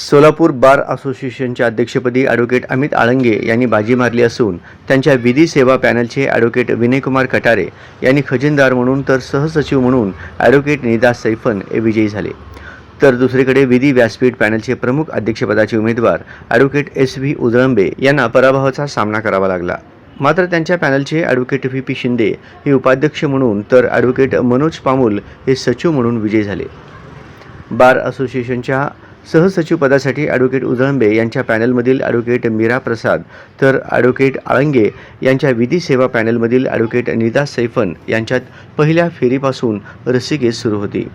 सोलापूर बार असोसिएशनच्या अध्यक्षपदी ॲडव्होकेट अमित आळंगे यांनी बाजी मारली असून त्यांच्या विधी सेवा पॅनलचे ॲडव्होकेट विनयकुमार कटारे यांनी खजिनदार म्हणून तर सहसचिव म्हणून ॲडव्होकेट निदा सैफन हे विजयी झाले. तर दुसरीकडे विधी व्यासपीठ पॅनलचे प्रमुख अध्यक्षपदाचे उमेदवार ॲडव्होकेट एस व्ही उजळंबे यांना पराभवाचा सामना करावा लागला. मात्र त्यांच्या पॅनलचे ॲडव्होकेट व्ही पी शिंदे हे उपाध्यक्ष म्हणून तर ॲडव्होकेट मनोज पामुल हे सचिव म्हणून विजयी झाले. बार असोसिएशनच्या सहसचिव पदासाठी ॲडव्होकेट उजळंबे यांच्या पॅनलमधील ॲडव्होकेट मीरा प्रसाद तर ॲडव्होकेट आळंगे यांच्या विधी सेवा पॅनलमधील ॲडव्होकेट निदा सैफन यांच्यात पहिल्या फेरीपासून रस्सीखेच सुरू होती.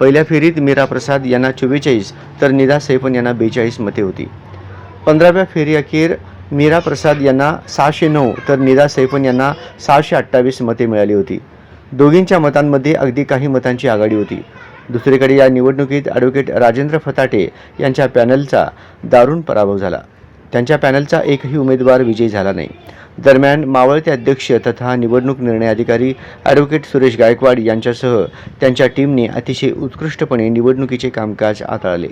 पहिल्या फेरीत मीरा प्रसाद यांना चव्वेचाळीस तर निदा सैफन यांना बेचाळीस मते होती. पंधराव्या फेरी अखेर मीरा प्रसाद यांना सहाशे नऊ तर निदा सैफन यांना सहाशे अठ्ठावीस मते मिळाली होती. दोघींच्या मतांमध्ये अगदी काही मतांची आघाडी होती. दुसरीकडे या निवडणुकीत ॲडव्होकेट राजेंद्र फताटे यांच्या पॅनलचा दारुण पराभव झाला. त्यांच्या पॅनलचा एकही उमेदवार विजयी झाला नाही. दरम्यान मावळते अध्यक्ष तथा निवडणूक निर्णय अधिकारी ॲडव्होकेट सुरेश गायकवाड यांच्यासह त्यांच्या टीमने अतिशय उत्कृष्टपणे निवडणुकीचे कामकाज हाताळले.